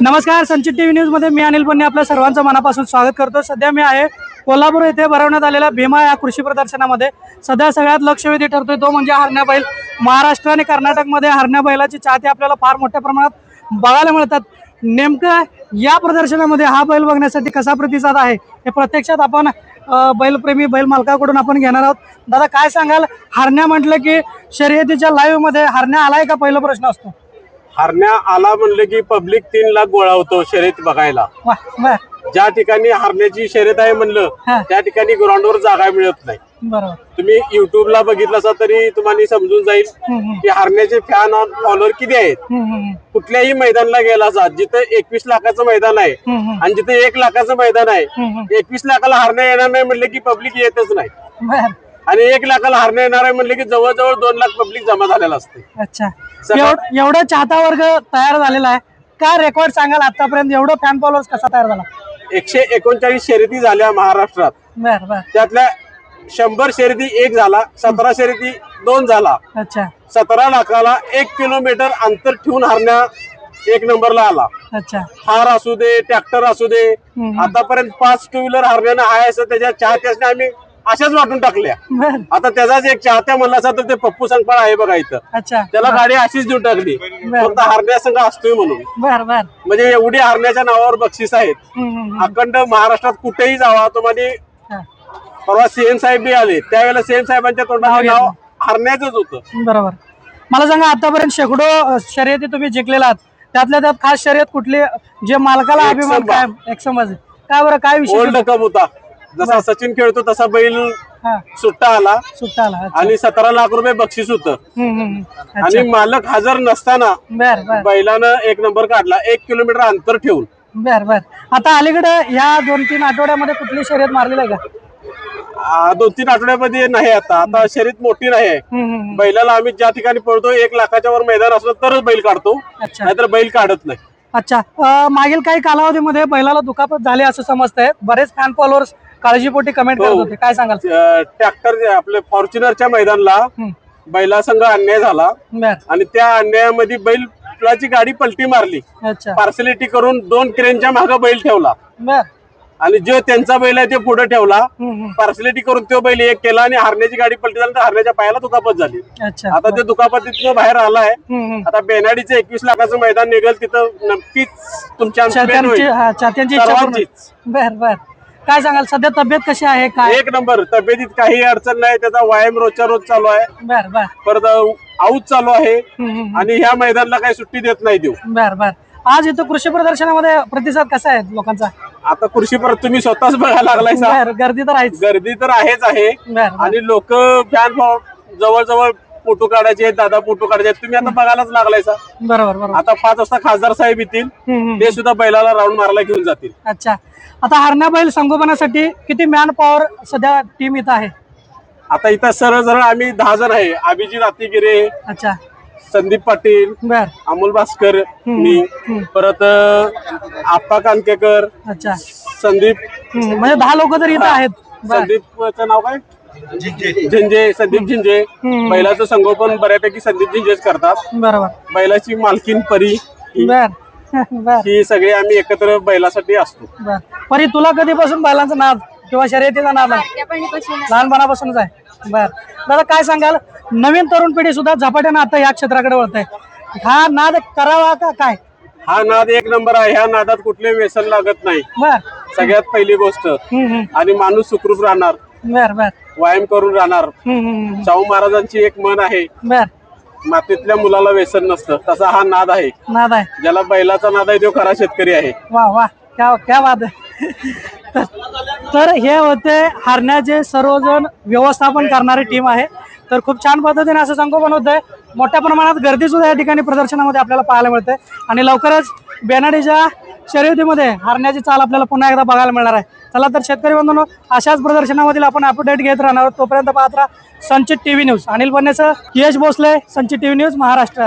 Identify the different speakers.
Speaker 1: नमस्कार संचित T V न्यूजमध्ये मी अनिल पन्ने आपल्या सर्वांचं मनापासून स्वागत करतो. सध्या मी आहे कोल्हापूर येथे भरवण्यात आलेल्या भीमा या कृषी प्रदर्शनामध्ये. सध्या सगळ्यात लक्षवेधी ठरतोय तो म्हणजे हरण्या बैल. महाराष्ट्र आणि कर्नाटकमध्ये हरण्या बैलाची चाहते आपल्याला फार मोठ्या प्रमाणात बघायला मिळतात. नेमकं या प्रदर्शनामध्ये हा बैल बघण्यासाठी कसा प्रतिसाद आहे? हे प्रत्यक्षात आपण बैलप्रेमी बैल मालकाकडून आपण घेणार आहोत. दादा काय सांगाल? हरण्या म्हटलं की शर्यतीच्या लाईव्हमध्ये हरण्या आलाय का? पहिला प्रश्न असतो.
Speaker 2: हरण्या आला म्हणलं की पब्लिक तीन लाख गोळा होतो शर्यत बघायला.
Speaker 1: वा
Speaker 2: ज्या ठिकाणी हरण्याची शर्यत आहे म्हणलं
Speaker 1: हा.
Speaker 2: त्या ठिकाणी ग्राउंडवर जागा मिळत नाही.
Speaker 1: बरोबर.
Speaker 2: तुम्ही युट्यूबला बघितलं असा तरी तुम्हाला समजून जाईल
Speaker 1: हम्म, हम्म,
Speaker 2: की हरण्याचे फॅन फॉलोअर किती आहेत?
Speaker 1: हम्म, हम्म,
Speaker 2: कुठल्याही मैदानला गेला असा जिथं एकवीस लाखाचं मैदान आहे
Speaker 1: हम्म, हम्म,
Speaker 2: आणि जिथे एक लाखाचं मैदान आहे
Speaker 1: हम्म, हम्म.
Speaker 2: एकवीस लाखाला हरण्या येणार नाही म्हणलं की पब्लिक येतच नाही.
Speaker 1: बर.
Speaker 2: आणि एक लाखाला हरण्या येणार आहे म्हणलं की जवळजवळ दोन लाख पब्लिक जमा झालेला असते
Speaker 1: अच्छा. एवढ- एवढं चाहता वर्ग तयार झालेला आहे. काय रेकॉर्ड सांगाल आतापर्यंत? एवढं फॅन फॉलोअर्स कसा तयार झाला?
Speaker 2: एकशे एकोणचाळीस शर्यती झाल्या महाराष्ट्रात.
Speaker 1: बर बर.
Speaker 2: त्यातल्या शंभर शर्यती एक झाला सतरा शर्यती दोन झाला.
Speaker 1: अच्छा.
Speaker 2: सतरा लाखाला एक किलोमीटर अंतर ठेवून हरण्या एक नंबरला आला.
Speaker 1: अच्छा.
Speaker 2: थार असू दे ट्रॅक्टर असू दे.
Speaker 1: हम्म.
Speaker 2: आतापर्यंत पाच टू व्हीलर हरण्यानं आहे असं त्याच्या चाहत्याने आम्ही अशाच वाटून टाकल्या.
Speaker 1: बर.
Speaker 2: आता त्याचाच एक चाहत्या म्हणला असता तर ते पप्पू संगपाळ आहे बघा इथं.
Speaker 1: अच्छा.
Speaker 2: त्याला गाडी अशीच देऊन टाकली. फक्त हरण्या संघ असतोय म्हणून.
Speaker 1: बर बर.
Speaker 2: म्हणजे एवढी हरण्याच्या नावावर बक्षीस आहेत.
Speaker 1: हम्म, हम्म, हम्म.
Speaker 2: अखंड महाराष्ट्रात कुठेही जावा तुम्हाला
Speaker 1: हा,
Speaker 2: परवा सीएम साहेब बी आले. त्यावेळेला सीएम साहेबांच्या
Speaker 1: नाव
Speaker 2: तोंडात
Speaker 1: घेतलं.
Speaker 2: नाव हरण्याचंच होतं.
Speaker 1: बरोबर. मला सांगा आतापर्यंत शेकडो अ, शर्यती तुम्ही जिंकलेला आहात. त्यातल्या त्यात खास शर्यत कुठली? जे मालकाला अभिमान. काय एक समज काय बरं? काय विषय
Speaker 2: ओल्ड कप होता? जसा सचिन खेळतो तसा बैल सुट्टा आला.
Speaker 1: सुट्टा आला.
Speaker 2: आणि सतरा लाख रुपये बक्षीस होतं. आणि मालक हजर नसताना बैलानं एक नंबर काढला एक किलोमीटर अंतर ठेवून.
Speaker 1: बर बर. आता अलीकडे ह्या दोन तीन आठवड्यामध्ये कुठली शर्यत मारलेली आहे का?
Speaker 2: दोन तीन आठवड्यामध्ये नाही आता. आता शर्यत मोठी नाही आहे. बैलाला आम्ही ज्या ठिकाणी पळतो एक लाखाच्या वर मैदान असलं तरच बैल काढतो. नाहीतर बैल काढत नाही.
Speaker 1: अच्छा. मागील काही कालावधीमध्ये बैलाला दुखापत झाली असं समजतंय. बरेच फॅन फॉलोअर्स काळजीपोटी कमेंट करत
Speaker 2: हो.
Speaker 1: होते. काय सांगाल?
Speaker 2: ट्रॅक्टर आपले फॉर्च्युनरच्या मैदानला
Speaker 1: हम्म,
Speaker 2: बैलासंघ अन्याय झाला.
Speaker 1: बर.
Speaker 2: आणि त्या अन्यायामध्ये बैलाची गाडी पलटी मारली.
Speaker 1: अच्छा.
Speaker 2: पार्सलिटी करून दोन क्रेनच्या मागे बैल ठेवला.
Speaker 1: बर.
Speaker 2: आणि जो त्यांचा बैल आहे ते पुढे ठेवला.
Speaker 1: हम्म, हम्म.
Speaker 2: पार्सलिटी करून तो बैल एक केला आणि हरण्याची गाडी पलटी झाली तर हरण्याच्या पायाला दुखापत झाली.
Speaker 1: अच्छा.
Speaker 2: आता ते दुखापतीतनं बाहेर आलाय
Speaker 1: हम्म, हम्म.
Speaker 2: आता बेनाडीचं एकवीस लाखाचं मैदान निघेल तिथं नक्कीच तुमच्या आमची भेट
Speaker 1: चात्यांची
Speaker 2: होईल.
Speaker 1: हा, चात्यांची इच्छा पूर्ण.
Speaker 2: सर्वांचीच.
Speaker 1: बर बर. काय सांगाल सध्या तब्येत कशी आहे काय?
Speaker 2: एक नंबर तब्येतीत काही अडचण नाही त्याचा व्यायाम रोजच्या रोज चालू आहे.
Speaker 1: बर बर.
Speaker 2: परत आऊत चालू आहे.
Speaker 1: हम्म, हम्म,
Speaker 2: आणि ह्या मैदानाला काही सुट्टी देत नाही देऊ.
Speaker 1: बर बर. आज इथं कृषी प्रदर्शनामध्ये प्रतिसाद कसा आहे लोकांचा?
Speaker 2: आता कृषी परत तुम्ही स्वतःच बघायला लागलाय सा.
Speaker 1: बर गर्दी तर आहेच.
Speaker 2: गर्दी तर आहेच आहे.
Speaker 1: बर बर.
Speaker 2: आणि लोक फॅन जवळजवळ फोटो काढायचे आहेत दादा फोटो काढायचे आहेत. तुम्ही आता बघायलाच लागलाय सा.
Speaker 1: बरोबर बरोबर.
Speaker 2: आता पाच वाजता खासदार साहेब येतील.
Speaker 1: हम्म, हम्म.
Speaker 2: ते सुद्धा बैलाला राऊंड मारायला घेऊन जातील.
Speaker 1: अच्छा. आता हरणा बैल संगोपनासाठी किती मॅन पॉवर सध्या टीम इथं आहे?
Speaker 2: आता इथं सरळ सरळ आम्ही दहा जण आहे. अभिजित अतिगिरे
Speaker 1: अच्छा.
Speaker 2: संदीप पाटील
Speaker 1: बर.
Speaker 2: अमोल भास्कर मी.
Speaker 1: हम्म.
Speaker 2: परत अं, आप्पा कांदकेकर
Speaker 1: अच्छा.
Speaker 2: संदीप.
Speaker 1: हम्म, म्हणजे दहा लोक तर इथं आहेत. बर.
Speaker 2: संदीपचं नाव काय? झिंजे. संदीप झिंजे. बैलाचं संगोपन बऱ्यापैकी संदीप झिंजेच करतात.
Speaker 1: बरोबर.
Speaker 2: बैलाची मालकीन परी ही
Speaker 1: बर. बर.
Speaker 2: ही सगळे आम्ही एकत्र बैलासाठी असतो.
Speaker 1: बर. परी तुला कधीपासून बैलांचा नाद किंवा शर्यतीचा नाद आहे? लहानपणापासूनच. आहे. बर. दादा काय सांगाल? नवीन तरुण पिढी सुद्धा झपाट्यानं आता या क्षेत्राकडे वळत आहे हा नाद करावा का काय?
Speaker 2: हा नाद एक नंबर आहे. ह्या नादात कुठले व्यसन लागत नाही.
Speaker 1: बर.
Speaker 2: सगळ्यात पहिली गोष्ट.
Speaker 1: हम्म, हम्म.
Speaker 2: आणि माणूस सुखरूप राहणार.
Speaker 1: बर बर.
Speaker 2: व्यायाम करून राहणार. शाहू महाराजांची एक मन आहे.
Speaker 1: बर.
Speaker 2: मातीतल्या मुलाला व्यसन नसतं. तसा हा नाद आहे.
Speaker 1: नाद आहे.
Speaker 2: ज्याला बैलाचा नाद आहे तो खरा शेतकरी आहे.
Speaker 1: वा वा. क्या क्या आहे. तर- तर हे होते हरण्याचे सर्वजण व्यवस्थापन करणारी टीम आहे. तर खूप छान पद्धतीने असं संगोपन होतंय. मोठ्या प्रमाणात गर्दी सुद्धा या ठिकाणी प्रदर्शनामध्ये आपल्याला पाहायला मिळते आणि लवकरच बेनाडीच्या शर्यतीमध्ये हरण्याची चाल आपल्याला पुन्हा एकदा बघायला मिळणार आहे. चला तर शेतकरी बंधूंनो अशाच प्रदर्शनामधील आपण अपडेट घेत राहणार तोपर्यंत पाहत राहा Sanchit TV news. Anil बन्नेचं Yash Bhosale Sanchit TV news Maharashtra.